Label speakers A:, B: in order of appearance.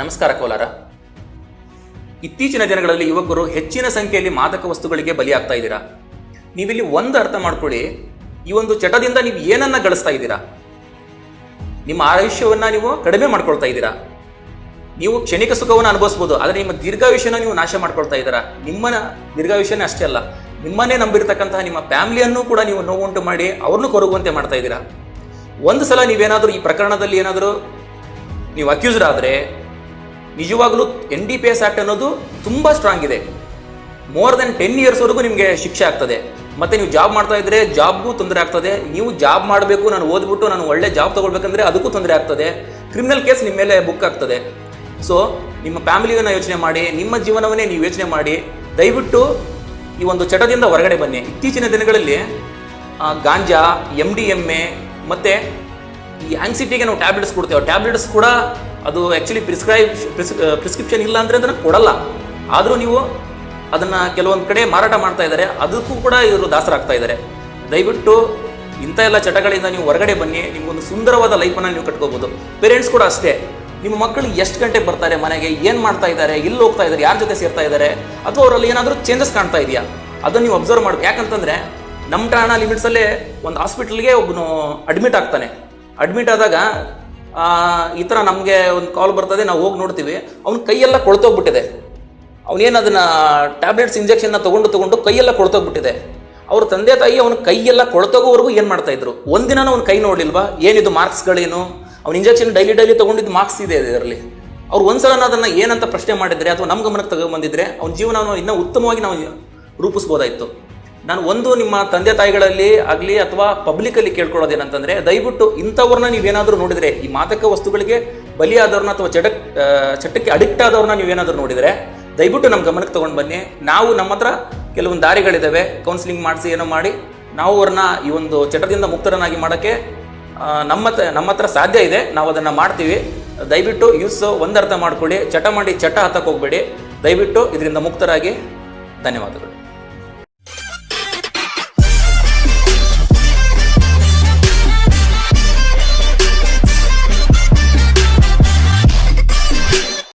A: ನಮಸ್ಕಾರ ಕೋಲಾರ. ಇತ್ತೀಚಿನ ದಿನಗಳಲ್ಲಿ ಯುವಕರು ಹೆಚ್ಚಿನ ಸಂಖ್ಯೆಯಲ್ಲಿ ಮಾದಕ ವಸ್ತುಗಳಿಗೆ ಬಲಿಯಾಗ್ತಾ ಇದ್ದೀರಾ? ನೀವಿಲ್ಲಿ ಒಂದು ಅರ್ಥ ಮಾಡ್ಕೊಳ್ಳಿ. ಈ ಒಂದು ಚಟದಿಂದ ನೀವು ಏನನ್ನ ಗಳಿಸ್ತಾ ಇದ್ದೀರಾ? ನಿಮ್ಮ ಆಯುಷ್ಯವನ್ನ ನೀವು ಕಡಿಮೆ ಮಾಡ್ಕೊಳ್ತಾ ಇದ್ದೀರಾ? ನೀವು ಕ್ಷಣಿಕ ಸುಖವನ್ನು ಅನುಭವಿಸ್ಬೋದು, ಆದರೆ ನಿಮ್ಮ ದೀರ್ಘಾಯುಷ್ಯನ ನೀವು ನಾಶ ಮಾಡ್ಕೊಳ್ತಾ ಇದ್ದೀರಾ? ನಿಮ್ಮನ ದೀರ್ಘಾಯುಷ್ಯನೇ ಅಷ್ಟೇ ಅಲ್ಲ, ನಿಮ್ಮನ್ನೇ ನಂಬಿರ್ತಕ್ಕಂತಹ ನಿಮ್ಮ ಫ್ಯಾಮಿಲಿಯನ್ನು ಕೂಡ ನೀವು ನೋವುಂಟು ಮಾಡಿ ಅವ್ರನ್ನೂ ಕೊರಗುವಂತೆ ಮಾಡ್ತಾ ಇದ್ದೀರಾ? ಒಂದು ಸಲ ನೀವೇನಾದರೂ ಈ ಪ್ರಕರಣದಲ್ಲಿ ಏನಾದರೂ ನೀವು ಅಕ್ಯೂಸ್ಡ್ ಆದರೆ ನಿಜವಾಗಲೂ N D P S act ಅನ್ನೋದು ತುಂಬ ಸ್ಟ್ರಾಂಗ್ ಇದೆ. ಮೋರ್ ದೆನ್ ಟೆನ್ ಇಯರ್ಸ್ವರೆಗೂ ನಿಮಗೆ ಶಿಕ್ಷೆ ಆಗ್ತದೆ. ಮತ್ತೆ ನೀವು ಜಾಬ್ ಮಾಡ್ತಾ ಇದ್ರೆ ಜಾಬ್ಗೂ ತೊಂದರೆ ಆಗ್ತದೆ. ನೀವು ಜಾಬ್ ಮಾಡಬೇಕು, ನಾನು ಓದ್ಬಿಟ್ಟು ನಾನು ಒಳ್ಳೆ ಜಾಬ್ ತಗೊಳ್ಬೇಕಂದ್ರೆ ಅದಕ್ಕೂ ತೊಂದರೆ ಆಗ್ತದೆ. ಕ್ರಿಮಿನಲ್ ಕೇಸ್ ನಿಮ್ಮ ಮೇಲೆ ಬುಕ್ ಆಗ್ತದೆ. ಸೊ ನಿಮ್ಮ ಫ್ಯಾಮಿಲಿಯನ್ನು ಯೋಚನೆ ಮಾಡಿ, ನಿಮ್ಮ ಜೀವನವನ್ನೇ ನೀವು ಯೋಚನೆ ಮಾಡಿ, ದಯವಿಟ್ಟು ಈ ಒಂದು ಚಟದಿಂದ ಹೊರಗಡೆ ಬನ್ನಿ. ಇತ್ತೀಚಿನ ದಿನಗಳಲ್ಲಿ ganja M D M A ಮತ್ತು ಈ ಆ್ಯಂಗ್ಸಿಟಿಗೆ ನಾವು ಟ್ಯಾಬ್ಲೆಟ್ಸ್ ಕೊಡ್ತೇವೆ. ಟ್ಯಾಬ್ಲೆಟ್ಸ್ ಕೂಡ ಅದು ಆ್ಯಕ್ಚುಲಿ ಪ್ರಿಸ್ಕ್ರೈಬ್ ಪ್ರಿಸ್ಕ್ರಿಪ್ಷನ್ ಇಲ್ಲ ಅಂದರೆ ಅದನ್ನು ಕೊಡಲ್ಲ. ಆದರೂ ನೀವು ಅದನ್ನು ಕೆಲವೊಂದು ಕಡೆ ಮಾರಾಟ ಮಾಡ್ತಾ ಇದ್ದಾರೆ. ಅದಕ್ಕೂ ಕೂಡ ಇವರು ದಾಸರಾಗ್ತಾ ಇದ್ದಾರೆ. ದಯವಿಟ್ಟು ಇಂಥ ಎಲ್ಲ ಚಟಗಳಿಂದ ನೀವು ಹೊರಗಡೆ ಬನ್ನಿ. ನಿಮಗೊಂದು ಸುಂದರವಾದ ಲೈಫನ್ನು ನೀವು ಕಟ್ಕೋಬೋದು. ಪೇರೆಂಟ್ಸ್ ಕೂಡ ಅಷ್ಟೇ. ನಿಮ್ಮ ಮಕ್ಕಳು ಎಷ್ಟು ಗಂಟೆಗೆ ಬರ್ತಾರೆ ಮನೆಗೆ? ಏನು ಮಾಡ್ತಾ ಇದ್ದಾರೆ? ಎಲ್ಲಿ ಹೋಗ್ತಾ ಇದ್ದಾರೆ? ಯಾರ ಜೊತೆ ಸೇರ್ತಾ ಇದ್ದಾರೆ? ಅಥವಾ ಅವರಲ್ಲಿ ಏನಾದರೂ ಚೇಂಜಸ್ ಕಾಣ್ತಾ ಇದೆಯಾ? ಅದನ್ನು ನೀವು ಅಬ್ಸರ್ವ್ ಮಾಡಬೇಕು ಯಾಕಂತಂದರೆ ನಮ್ಮ ಲಿಮಿಟ್ಸಲ್ಲೇ ಒಂದು ಹಾಸ್ಪಿಟ್ಲಿಗೆ ಒಬ್ಬನು ಅಡ್ಮಿಟ್ ಆಗ್ತಾನೆ. ಅಡ್ಮಿಟ್ ಆದಾಗ ಈ ಥರ ನಮಗೆ ಒಂದು ಕಾಲ್ ಬರ್ತದೆ, ನಾವು ಹೋಗಿ ನೋಡ್ತೀವಿ. ಅವ್ನ ಕೈಯೆಲ್ಲ ಕೊಳ್ತೋಗ್ಬಿಟ್ಟಿದೆ. ಅವನೇನು ಅದನ್ನು ಟ್ಯಾಬ್ಲೆಟ್ಸ್ ಇಂಜೆಕ್ಷನ್ನ ತೊಗೊಂಡು ತೊಗೊಂಡು ಕೈಯೆಲ್ಲ ಕೊಳ್ತೋಗ್ಬಿಟ್ಟಿದೆ. ಅವ್ರ ತಂದೆ ತಾಯಿ ಅವನ ಕೈಯೆಲ್ಲ ಕೊಳ್ತೋಗೋವರೆಗೂ ಏನು ಮಾಡ್ತಾ ಇದ್ರು? ಒಂದಿನ ಅವ್ನ ಕೈ ನೋಡಲಿಲ್ವಾ? ಏನಿದು ಮಾರ್ಕ್ಸ್ಗಳೇನು ಅವ್ನ ಇಂಜೆಕ್ಷನ್ ಡೈಲಿ ಡೈಲಿ ತೊಗೊಂಡಿದ್ದು ಮಾರ್ಕ್ಸ್ ಇದೆ ಇದರಲ್ಲಿ. ಅವ್ರು ಒಂದ್ಸಲ ಅದನ್ನು ಏನಂತ ಪ್ರಶ್ನೆ ಮಾಡಿದರೆ ಅಥವಾ ನಮ್ಮ ಗಮನಕ್ಕೆ ತಗೊಂಡ್ಬಂದಿದ್ರೆ ಅವ್ನ ಜೀವನವನ್ನು ಇನ್ನೂ ಉತ್ತಮವಾಗಿ ನಾವು ರೂಪಿಸ್ಬೋದಾಯಿತು. ನಾನು ಒಂದು ನಿಮ್ಮ ತಂದೆ ತಾಯಿಗಳಲ್ಲಿ ಆಗಲಿ ಅಥವಾ ಪಬ್ಲಿಕಲ್ಲಿ ಕೇಳ್ಕೊಳ್ಳೋದೇನಂತಂದರೆ, ದಯವಿಟ್ಟು ಇಂಥವ್ರನ್ನ ನೀವೇನಾದರೂ ನೋಡಿದರೆ, ಈ ಮಾದಕ ವಸ್ತುಗಳಿಗೆ ಬಲಿಯಾದವ್ರನ್ನ ಅಥವಾ ಚಡ ಚಟಕ್ಕೆ ಅಡಿಕ್ಟ್ ಆದವ್ರನ್ನ ನೀವೇನಾದರೂ ನೋಡಿದರೆ, ದಯವಿಟ್ಟು ನಮ್ಮ ಗಮನಕ್ಕೆ ತೊಗೊಂಡು ಬನ್ನಿ. ನಾವು ನಮ್ಮ ಹತ್ರ ಕೆಲವೊಂದು ದಾರಿಗಳಿದ್ದಾವೆ ಕೌನ್ಸಿಲಿಂಗ್ ಮಾಡಿಸಿ ಏನೋ ಮಾಡಿ, ನಾವು ಅವ್ರನ್ನ ಈ ಒಂದು ಚಟದಿಂದ ಮುಕ್ತರನ್ನಾಗಿ ಮಾಡೋಕ್ಕೆ ನಮ್ಮ ನಮ್ಮ ಹತ್ರ ಸಾಧ್ಯ ಇದೆ. ನಾವು ಅದನ್ನು ಮಾಡ್ತೀವಿ. ದಯವಿಟ್ಟು ಯೂಸ್ ಒಂದರ್ಥ ಮಾಡ್ಕೊಳ್ಳಿ. ಚಟ ಮಾಡಿ, ಚಟ ಹತ್ತಕ್ಕೆ ಹೋಗಬೇಡಿ. ದಯವಿಟ್ಟು ಇದರಿಂದ ಮುಕ್ತರಾಗಿ. ಧನ್ಯವಾದಗಳು.